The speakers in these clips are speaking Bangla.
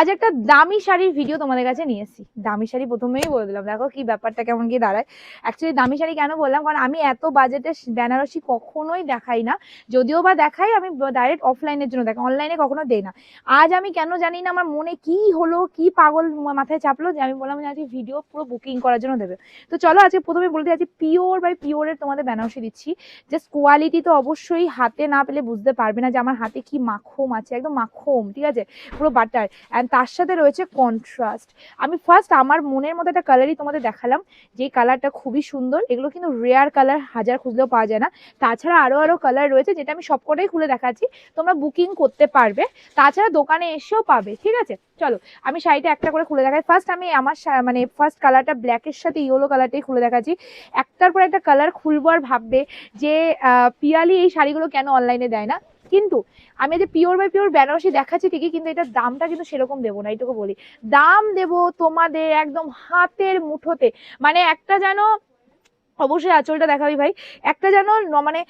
আজ একটা দামি শাড়ির ভিডিও তোমাদের কাছে নিয়ে এসেছি। দামি শাড়ি প্রথমেই বলে দিলাম, দেখো কি ব্যাপারটা কেমন গিয়ে দাঁড়ায়। অ্যাকচুয়ালি দামি শাড়ি কেন বললাম? কারণ আমি এত বাজেটের বেনারসি কখনোই দেখাই না। যদিও বা দেখাই, আমি ডাইরেক্ট অফলাইনের জন্য দেখাই অনলাইনে কখনো দেই না। আজ আমি কেন জানি না, আমার মনে কি হলো, কি পাগল মাথায় চাপলো যে আমি বললাম যে আজকে ভিডিও পুরো বুকিং করার জন্য দেবে। তো চলো আজকে প্রথমে বলতে যাচ্ছি পিওর বাই পিওরের তোমাদের বেনারসি দিচ্ছি। জাস্ট কোয়ালিটি তো অবশ্যই হাতে না পেলে বুঝতে পারবে না যে আমার হাতে কি মাখোম আছে, একদম মাখোম, ঠিক আছে? পুরো বাটার অ্যান্ড তার সাথে রয়েছে কন্ট্রাস্ট আমি ফার্স্ট আমার মনের মতো একটা কালারই তোমাদের দেখালাম, যে কালারটা খুবই সুন্দর। এগুলো কিন্তু রেয়ার কালার হাজার খুঁজলেও পাওয়া যায় না। তাছাড়া আরও আরও কালার রয়েছে, যেটা আমি সবকটাই খুলে দেখাচ্ছি। তোমরা বুকিং করতে পারবে। তাছাড়া দোকানে এসেও পাবে, ঠিক আছে? চলো, আমি শাড়িটা একটা করে খুলে দেখাই। ফার্স্ট আমি আমার মানে ফার্স্ট কালারটা ব্ল্যাকের সাথে ইয়েলো কালারটাই খুলে দেখাচ্ছি। একটার পর একটা কালার খুলবো আর ভাববে যে পিয়ালি এই শাড়িগুলো কেন অনলাইনে দেয় না? কিন্তু আমি যে পিওর বাই পিওর বেনারসি দেখাচ্ছি ঠিকই, কিন্তু এটার দামটা কিন্তু সেরকম দেবো না, এইটুকু বলি। দাম দেবো তোমাদের একদম হাতের মুঠোতে। মানে একটা যেন অবশ্যই আঁচলটা দেখাবি ভাই। একটা যেন মানে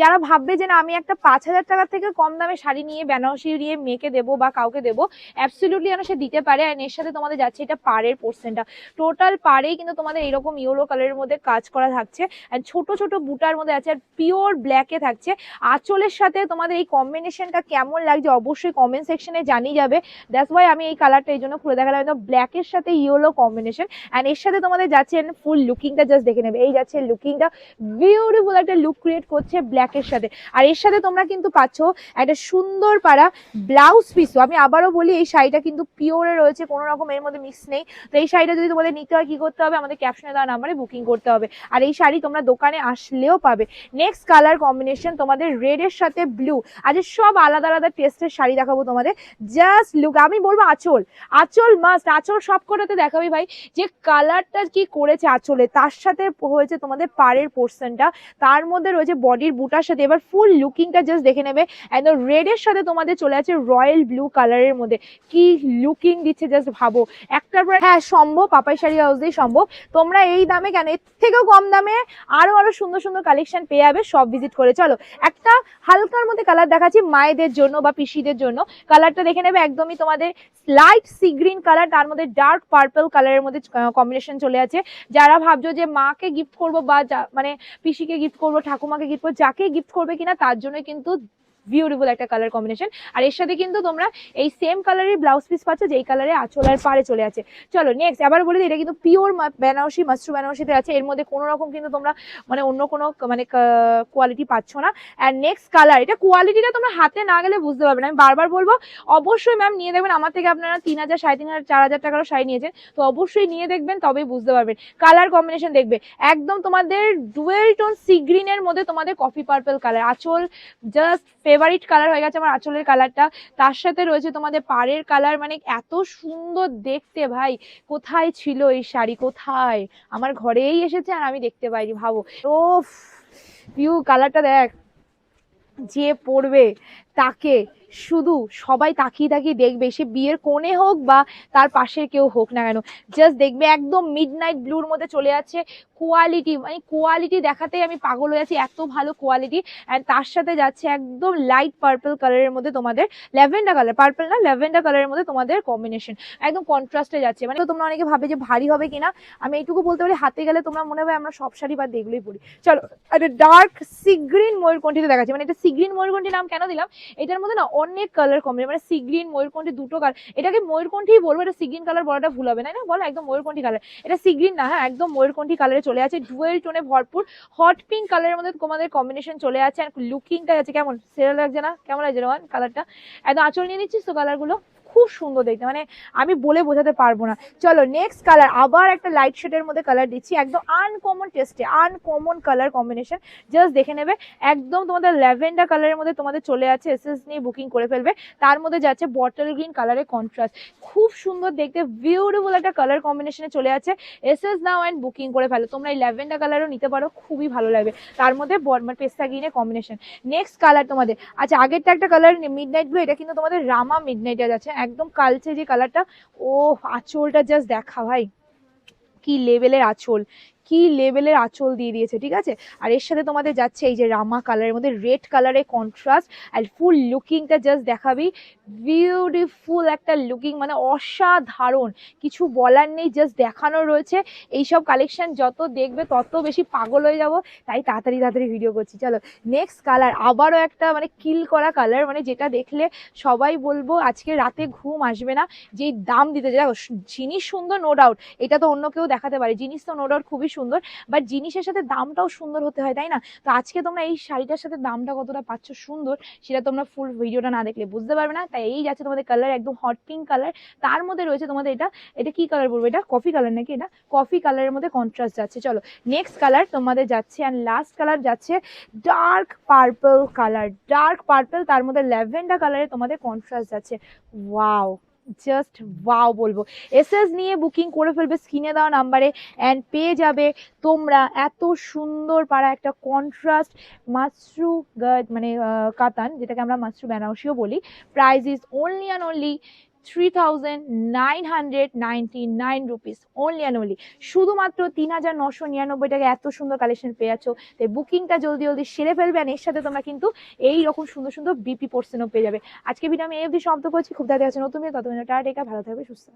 যারা ভাববে যে না, আমি একটা পাঁচ হাজার টাকার থেকে কম দামে শাড়ি নিয়ে বেনারসি নিয়ে মেয়েকে দেবো বা কাউকে দেবো অ্যাবসলিউটলি যেন সে দিতে পারে। আর এর সাথে তোমাদের যাচ্ছে এটা পাড়ের পোর্শনটা টোটাল পাড়েই কিন্তু তোমাদের এরকম ইয়েলো কালারের মধ্যে কাজ করা থাকছে। আর ছোট ছোট বুটার মধ্যে আছে আর পিওর ব্ল্যাকে থাকছে। আঁচলের সাথে তোমাদের এই কম্বিনেশনটা কেমন লাগছে অবশ্যই কমেন্ট সেকশনে জানিয়ে যাবে। দ্যাটস ওয়াই আমি এই কালারটা এই জন্য খুলে দেখালাম। একদম ব্ল্যাকের সাথে ইয়েলো কম্বিনেশন অ্যান্ড এর সাথে তোমাদের যাচ্ছে ফুল লুকিংটা জাস্ট দেখে নেবে। এই যাচ্ছে লুকিংটা বিউটিফুল একটা লুক ক্রিয়েট করছে ব্ল্যাকের সাথে। আর এর সাথে তোমরা কিন্তু পাচ্ছ একটা সুন্দর পাড়া ব্লাউজ পিসও আমি আবারও বলি, এই শাড়িটা কিন্তু পিওরে রয়েছে, কোনো রকম এর মধ্যে মিক্স নেই। তো এই শাড়িটা যদি তোমাদের নিতে হয়, কি করতে হবে? আমাদের ক্যাপশনে দেওয়া নাম্বারে বুকিং করতে হবে। আর এই শাড়ি তোমরা দোকানে আসলেও পাবে। নেক্সট কালার কম্বিনেশন তোমাদের রেড এর সাথে ব্লু আজ সব আলাদা আলাদা টেস্টের শাড়ি দেখাবো তোমাদের। জাস্ট লুক আমি বলব আঁচল। আঁচল মাস্ট আঁচল সব কটাতে দেখাবি ভাই। যে কালারটা কি করেছে আঁচলে, তার সাথে হয়েছে তোমাদের পাড়ের পোর্শনটা তার মধ্যে রয়েছে বডির বুটার সাথে। এবার ফুল লুকিংটা জাস্ট দেখে নেবে। একদম রেড এর সাথে তোমাদের চলে আছে রয়্যাল ব্লু কালারের মধ্যে। কি লুকিং দিচ্ছে জাস্ট ভাবো। একটার পর হ্যাঁ সম্ভব, পাপাই শাড়ি হাউস দিয়ে সম্ভব। তোমরা এই দামে কেন? এর থেকেও কম দামে আরও আরও সুন্দর সুন্দর কালেকশন পেয়ে যাবে। সব ভিজিট করে চলো। একটা হালকার মধ্যে কালার দেখাচ্ছি মায়েদের জন্য বা পিসিদের জন্য। কালারটা দেখে নেবে একদমই তোমাদের লাইট সি গ্রিন কালার তার মধ্যে ডার্ক পার্পল কালারের মধ্যে কম্বিনেশন চলে আছে। যারা ভাবছ যে মাকে গিফট করব বা মানে পিসিকে গিফট করব, ঠাকুমাকে গিফট করব, যাকে গিফট করবে কিনা তার জন্য কিন্তু বিউটিফুল একটা কালার কম্বিনেশন আর এর সাথে কিন্তু তোমরা এই সেম কালারের ব্লাউজ পিস পাচ্ছ, যেই কালারে আঁচল আর পাড়ে চলে আছে। চলো নেক্সট আবার বলে দিই, এটা কিন্তু পিওর বেনারসি মাস্টু বেনারসিতে আছে। এর মধ্যে কোনো রকম কিন্তু তোমরা মানে অন্য কোনো মানে কোয়ালিটি পাচ্ছ না। অ্যান্ড নেক্সট কালার এটা কোয়ালিটিটা তোমরা হাতে না গেলে বুঝতে পারবে না। আমি বারবার বলব, অবশ্যই ম্যাম নিয়ে দেখবেন। আমার থেকে আপনারা তিন হাজার, সাড়ে তিন হাজার, চার হাজার টাকারও শাড়ি নিয়েছেন। তো অবশ্যই নিয়ে দেখবেন, তবেই বুঝতে পারবেন। কালার কম্বিনেশন দেখবে। একদম তোমাদের ডুয়েল টোন সি গ্রিনের মধ্যে তোমাদের কফি পার্পল কালার আঁচল জাস্ট ফেভারিট কালার হয়ে গেছে আমার আঁচলের কালারটা তার সাথে রয়েছে তোমাদের পাড়ের কালার মানে এত সুন্দর দেখতে ভাই। কোথায় ছিল এই শাড়ি? কোথায়? আমার ঘরেই এসেছে আর আমি দেখতে পাইনি, ভাবো। ও পিউ কালারটা দেখ, যে পড়বে তাকে। শুধু সবাই তাকিয়ে তাকিয়ে দেখবে, সে বিয়ের কোণে হোক বা তার পাশের কেউ হোক না কেন। জাস্ট দেখবে একদম মিড নাইট ব্লুর মধ্যে চলে যাচ্ছে কোয়ালিটি মানে কোয়ালিটি দেখাতেই আমি পাগল হয়ে যাচ্ছি, এত ভালো কোয়ালিটি অ্যান্ড তার সাথে যাচ্ছে একদম লাইট পার্পল কালারের মধ্যে তোমাদের ল্যাভেন্ডার কালার পার্পল না ল্যাভেন্ডার কালারের মধ্যে তোমাদের কম্বিনেশন একদম কন্ট্রাস্টে যাচ্ছে। মানে তোমরা অনেকে ভাবে যে ভারী হবে কিনা, আমি এইটুকু বলতে পারি, হাতে গেলে তোমরা মনে হবে আমরা সব শাড়ি দিয়ে এগুলোই পরি। চলো একটা ডার্ক সিগ্রিন ময়ূরকণ্ঠিতে দেখাচ্ছি। মানে এটা সিগ্রিন ময়ূরকণ্ঠী নাম কেন দিলাম? এটার মধ্যে না অনেক কালার কম্বিনেশন মানে সিগ্রিন ময়ূরকণ্ঠী দুটো কালার এটাকে ময়ূরকণ্ঠী বলব? এটা সিগ্রিন কালার বলাটা ভুল হবে না না? বলো, একদম ময়ূরকণ্ঠী কালার এটা সিগ্রিন না হ্যাঁ একদম ময়ূরকণ্ঠী কালারে চলে আছে ডুয়েল টোনে ভরপুর হট পিঙ্ক কালারের মধ্যে তোমাদের কম্বিনেশন চলে আছে লুকিংটা আছে, কেমন? সেরা লাগছে না? কেমন লাগছে কালারটা একদম আঁচল নিয়ে নিচ্ছিস তো কালারগুলো খুব সুন্দর দেখতে মানে আমি বলে বোঝাতে পারব না। চলো নেক্সট কালার আবার একটা লাইট শেডের মধ্যে কালার দিচ্ছি, একদম আনকমন টেস্টে আনকমন কালার কম্বিনেশন জাস্ট দেখে নেবে, একদম তোমাদের ল্যাভেন্ডার কালারের মধ্যে তোমাদের চলে আছে এসএস নিয়ে বুকিং করে ফেলবে। তার মধ্যে যাচ্ছে বটল গ্রিন কালারের কন্ট্রাস্ট খুব সুন্দর দেখতে বিউটিফুল একটা কালার কম্বিনেশনে চলে আছে এসএস নাও অ্যান্ড বুকিং করে ফেলো। তোমরা এই ল্যাভেন্ডার কালারও নিতে পারো, খুবই ভালো লাগবে। তার মধ্যে মানে পেস্তা গ্রিনের কম্বিনেশন নেক্সট কালার তোমাদের আচ্ছা আগেরটা একটা কালার মিড নাইট ব্লু এটা কিন্তু তোমাদের রামা মিড নাইটে যাচ্ছে একদম কালচে যে কালারটা ও আঁচলটা জাস্ট দেখা ভাই। কি লেভেলের আঁচল। কি লেভেলের আঁচল দিয়ে দিয়েছে ঠিক আছে? আর এর সাথে তোমাদের যাচ্ছে এই যে রামা কালারের মধ্যে রেড কালারের কন্ট্রাস্ট আর ফুল লুকিংটা জাস্ট দেখাবি। বিউটিফুল একটা লুকিং মানে অসাধারণ। কিছু বলার নেই জাস্ট দেখানো রয়েছে। এইসব কালেকশন যত দেখবে তত বেশি পাগল হয়ে যাব। তাই তাড়াতাড়ি তাড়াতাড়ি ভিডিও করছি। চলো নেক্সট কালার আবারও একটা মানে কিল করা কালার মানে যেটা দেখলে সবাই বলব আজকে রাতে ঘুম আসবে না। যেই দাম দিতে দেখো, জিনিস সুন্দর নো ডাউট এটা তো অন্য কেউ দেখাতে পারে। জিনিস তো নো ডাউট খুবই সুন্দর বাট জিনিসের সাথে দামটাও সুন্দর হতে হয়, তাই না? তো আজকে তোমরা এই শাড়িটার সাথে দামটা কতটা পাচ্ছ সুন্দর, সেটা তোমরা ফুল ভিডিওটা না দেখলে বুঝতে পারবে না। তাই এই যাচ্ছে তোমাদের কালার একদম হট পিঙ্ক কালার তার মধ্যে রয়েছে তোমাদের এটা এটা কি কালার বলব? এটা কফি কালার নাকি এটা? কফি কালারের মধ্যে কন্ট্রাস্ট যাচ্ছে, চলো। নেক্সট কালার তোমাদের যাচ্ছে অ্যান্ড লাস্ট কালার যাচ্ছে dark purple colour dark purple তার মধ্যে ল্যাভেন্ডার কালারে তোমাদের কন্ট্রাস্ট যাচ্ছে। ওয়াও জাস্ট ওয়াও বলব। এসএস নিয়ে বুকিং করে ফেলবে স্ক্রিনে দেওয়া নাম্বারে অ্যান্ড পেয়ে যাবে তোমরা এত সুন্দর পাড়া একটা কন্ট্রাস্ট মাশরু মানে কাতান, যেটাকে আমরা মাশরু বেনারসিও বলি। Price is only and only three thousand nine hundred ninety nine rupees only and only শুধুমাত্র তিন হাজার নশো নিরানব্বই টাকা এত সুন্দর কালেকশন পেয়ে তাই বুকিংটা জলদি জলদি সেরে ফেলবে এর সাথে তোমরা কিন্তু এই রকম সুন্দর সুন্দর বিপি পোর্সেনও পেয়ে যাবে। আজকে ভিডিও আমি এই অবধি শব্দ করছি। খুব তাড়াতাড়ি আছে নতুন ভিডিও তত টাটা ভালো থাকবে, সুস্থ।